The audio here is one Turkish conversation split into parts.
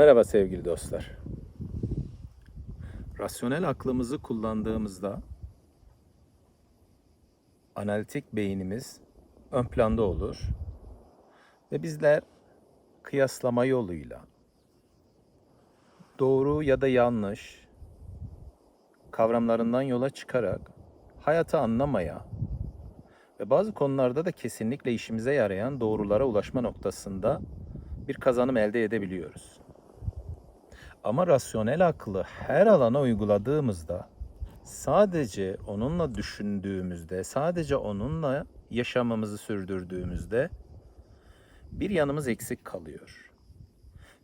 Merhaba sevgili dostlar. Rasyonel aklımızı kullandığımızda analitik beynimiz ön planda olur ve bizler kıyaslama yoluyla doğru ya da yanlış kavramlarından yola çıkarak hayatı anlamaya ve bazı konularda da kesinlikle işimize yarayan doğrulara ulaşma noktasında bir kazanım elde edebiliyoruz. Ama rasyonel aklı her alana uyguladığımızda sadece onunla düşündüğümüzde, sadece onunla yaşamımızı sürdürdüğümüzde bir yanımız eksik kalıyor.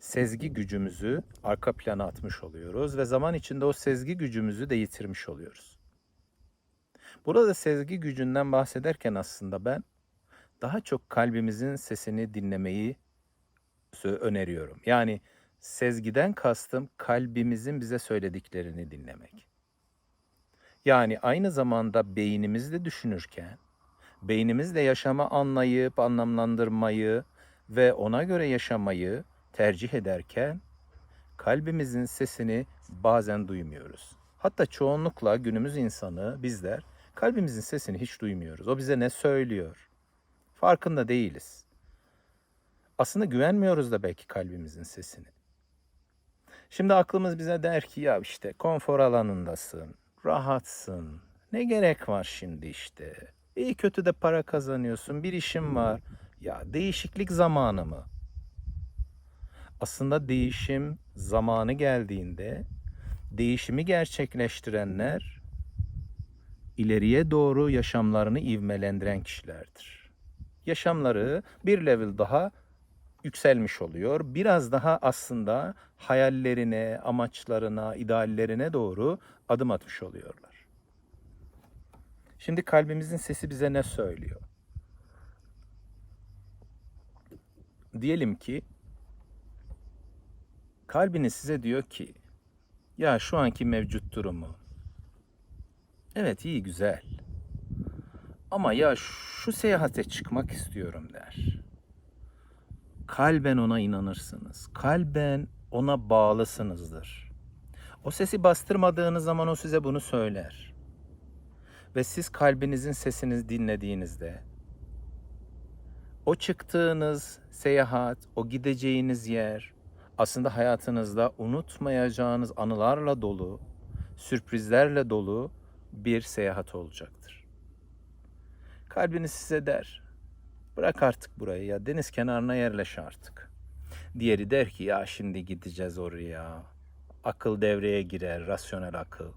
Sezgi gücümüzü arka plana atmış oluyoruz ve zaman içinde o sezgi gücümüzü de yitirmiş oluyoruz. Burada sezgi gücünden bahsederken aslında ben daha çok kalbimizin sesini dinlemeyi öneriyorum. Yani sezgiden kastım kalbimizin bize söylediklerini dinlemek. Yani aynı zamanda beynimizle düşünürken, beynimizle yaşamı anlayıp anlamlandırmayı ve ona göre yaşamayı tercih ederken kalbimizin sesini bazen duymuyoruz. Hatta çoğunlukla günümüz insanı bizler kalbimizin sesini hiç duymuyoruz. O bize ne söylüyor? Farkında değiliz. Aslında güvenmiyoruz da belki kalbimizin sesini. Şimdi aklımız bize der ki ya işte konfor alanındasın, rahatsın. Ne gerek var şimdi işte? İyi kötü de para kazanıyorsun, bir işin var. Ya değişiklik zamanı mı? Aslında değişim zamanı geldiğinde değişimi gerçekleştirenler ileriye doğru yaşamlarını ivmelendiren kişilerdir. Yaşamları bir level daha yükselmiş oluyor. Biraz daha aslında hayallerine, amaçlarına, ideallerine doğru adım atmış oluyorlar. Şimdi kalbimizin sesi bize ne söylüyor? Diyelim ki kalbiniz size diyor ki ya şu anki mevcut durumu evet iyi güzel ama ya şu seyahate çıkmak istiyorum der kalben ona inanırsınız. Kalben ona bağlısınızdır. O sesi bastırmadığınız zaman o size bunu söyler. Ve siz kalbinizin sesini dinlediğinizde o çıktığınız seyahat, o gideceğiniz yer aslında hayatınızda unutmayacağınız anılarla dolu, sürprizlerle dolu bir seyahat olacaktır. Kalbiniz size der, Bırak artık burayı ya deniz kenarına yerleş artık. Diğeri der ki ya şimdi gideceğiz oraya. Akıl devreye girer, rasyonel akıl.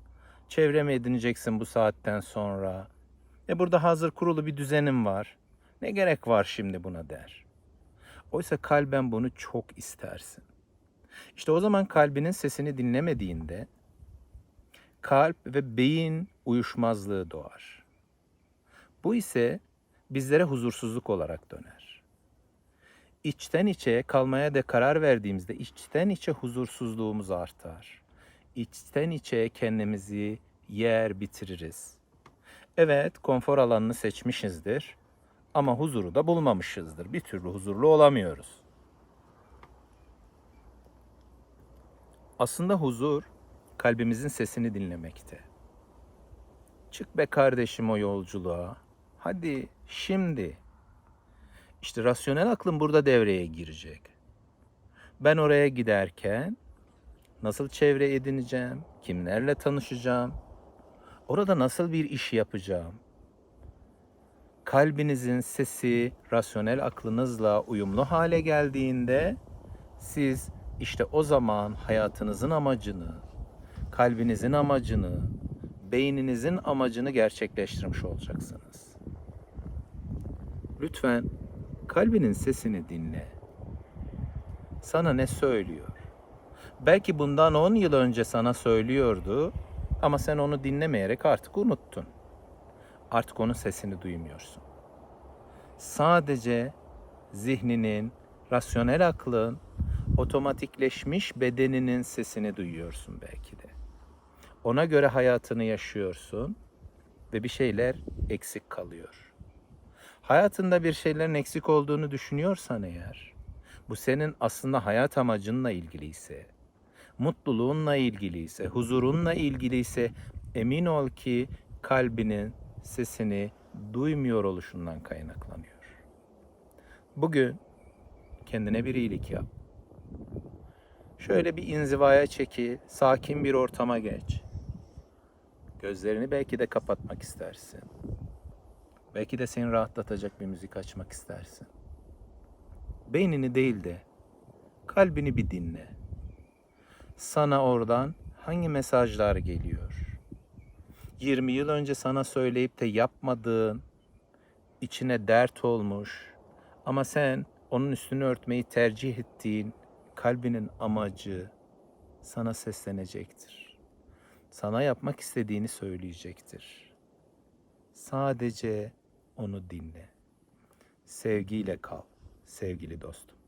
Çevremi edineceksin bu saatten sonra. E burada hazır kurulu bir düzenim var. Ne gerek var şimdi buna der. Oysa kalben bunu çok istersin. İşte o zaman kalbinin sesini dinlemediğinde kalp ve beyin uyuşmazlığı doğar. Bu ise bizlere huzursuzluk olarak döner. İçten içe kalmaya da karar verdiğimizde içten içe huzursuzluğumuz artar. İçten içe kendimizi yer bitiririz. Evet, konfor alanını seçmişizdir ama huzuru da bulmamışızdır. Bir türlü huzurlu olamıyoruz. Aslında huzur kalbimizin sesini dinlemekte. Çık be kardeşim o yolculuğa. Hadi şimdi. İşte rasyonel aklım burada devreye girecek. Ben oraya giderken nasıl çevre edineceğim? Kimlerle tanışacağım? Orada nasıl bir iş yapacağım? Kalbinizin sesi rasyonel aklınızla uyumlu hale geldiğinde siz işte o zaman hayatınızın amacını, kalbinizin amacını, beyninizin amacını gerçekleştirmiş olacaksınız. Lütfen kalbinin sesini dinle. Sana ne söylüyor? Belki bundan 10 yıl önce sana söylüyordu ama sen onu dinlemeyerek artık unuttun. Artık onun sesini duymuyorsun. Sadece zihninin, rasyonel aklın, otomatikleşmiş bedeninin sesini duyuyorsun belki de. Ona göre hayatını yaşıyorsun ve bir şeyler eksik kalıyor. Hayatında bir şeylerin eksik olduğunu düşünüyorsan eğer, bu senin aslında hayat amacınla ilgiliyse, mutluluğunla ilgiliyse, huzurunla ilgiliyse emin ol ki kalbinin sesini duymuyor oluşundan kaynaklanıyor. Bugün kendine bir iyilik yap. Şöyle bir inzivaya çekil, sakin bir ortama geç. Gözlerini belki de kapatmak istersin. Belki de seni rahatlatacak bir müzik açmak istersin. Beynini değil de kalbini bir dinle. Sana oradan hangi mesajlar geliyor? 20 yıl önce sana söyleyip de yapmadığın, içine dert olmuş ama sen onun üstünü örtmeyi tercih ettiğin kalbinin amacı sana seslenecektir. Sana yapmak istediğini söyleyecektir. Sadece onu dinle. Sevgiyle kal sevgili dostum.